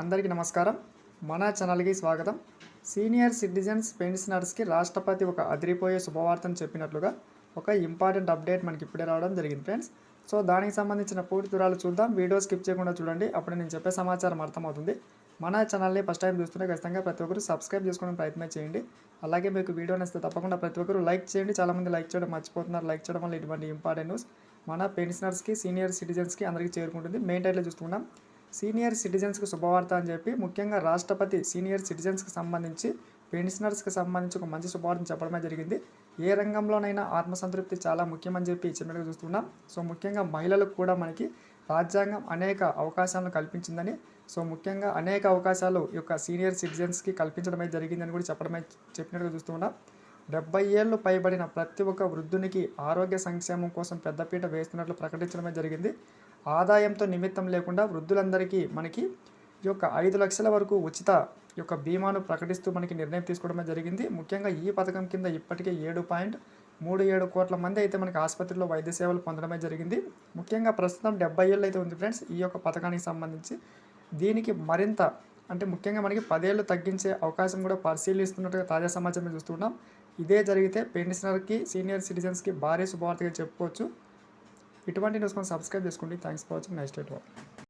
అందరికీ నమస్కారం. మన ఛానల్కి స్వాగతం. సీనియర్ సిటిజన్స్ పెన్షనర్స్కి రాష్ట్రపతి ఒక అదిరిపోయే శుభవార్తను చెప్పినట్లుగా ఒక ఇంపార్టెంట్ అప్డేట్ మనకి ఇప్పుడే రావడం జరిగింది ఫ్రెండ్స్. సో దానికి సంబంధించిన పూర్తి వివరాలు చూద్దాం. వీడియో స్కిప్ చేయకుండా చూడండి. అప్పుడు నేను చెప్పే సమాచారం అర్థమవుతుంది. మన ఛానల్ని ఫస్ట్ టైం చూస్తుంటే ఖచ్చితంగా ప్రతి ఒక్కరు సబ్స్క్రైబ్ చేసుకోవడం ప్రయత్నం చేయండి. అలాగే మీకు వీడియో నచ్చితే తప్పకుండా ప్రతి ఒక్కరు లైక్ చేయండి. చాలామంది లైక్ చేయడం మర్చిపోతున్నారు. లైక్ చేయడం వల్ల ఇటువంటి ఇంపార్టెంట్ న్యూస్ మన పెన్షనర్స్కి సీనియర్ సిటిజన్స్కి అందరికీ చేరుకుంటుంది. మెయిన్ టైట్లో చూసుకున్నాం సీనియర్ సిటిజన్స్కి శుభవార్త అని చెప్పి ముఖ్యంగా రాష్ట్రపతి సీనియర్ సిటిజన్స్కి సంబంధించి పెన్షనర్స్కి సంబంధించి ఒక మంచి శుభవార్తను చెప్పడమే జరిగింది. ఏ రంగంలోనైనా ఆత్మసంతృప్తి చాలా ముఖ్యమని చెప్పి చెప్పినట్టుగా చూస్తున్నాం. సో ముఖ్యంగా మహిళలకు కూడా మనకి రాజ్యాంగం అనేక అవకాశాలను కల్పించిందని సో ముఖ్యంగా అనేక అవకాశాలు ఈ యొక్క సీనియర్ సిటిజన్స్కి కల్పించడమే జరిగిందని కూడా చెప్పడమే చెప్పినట్టుగా చూస్తున్నాం. డెబ్బై ఏళ్ళు పైబడిన ప్రతి ఒక్క వృద్ధునికి ఆరోగ్య సంక్షేమం కోసం పెద్దపీట వేస్తున్నట్లు ప్రకటించడమే జరిగింది. ఆదాయంతో నిమిత్తం లేకుండా వృద్ధులందరికీ మనకి ఈ యొక్క ఐదు లక్షల వరకు ఉచిత ఈ యొక్క బీమాను ప్రకటిస్తూ మనకి నిర్ణయం తీసుకోవడమే జరిగింది. ముఖ్యంగా ఈ పథకం కింద ఇప్పటికే ఏడు పాయింట్ మూడు ఏడు కోట్ల మంది అయితే మనకి ఆసుపత్రిలో వైద్య సేవలు పొందడమే జరిగింది. ముఖ్యంగా ప్రస్తుతం డెబ్బై ఏళ్ళు అయితే ఉంది ఫ్రెండ్స్ ఈ యొక్క పథకానికి సంబంధించి. దీనికి మరింత అంటే ముఖ్యంగా మనకి పదేళ్ళు తగ్గించే అవకాశం కూడా పరిశీలిస్తున్నట్టుగా తాజా సమాచారం చూస్తున్నాం. ఇదే జరిగితే పెన్షనర్కి సీనియర్ సిటిజన్స్కి భారీ శుభవార్తగా చెప్పుకోవచ్చు. ఇటువంటి న్యూస్ మనం సబ్స్క్రైబ్ చేసుకోండి. Thanks for watching next date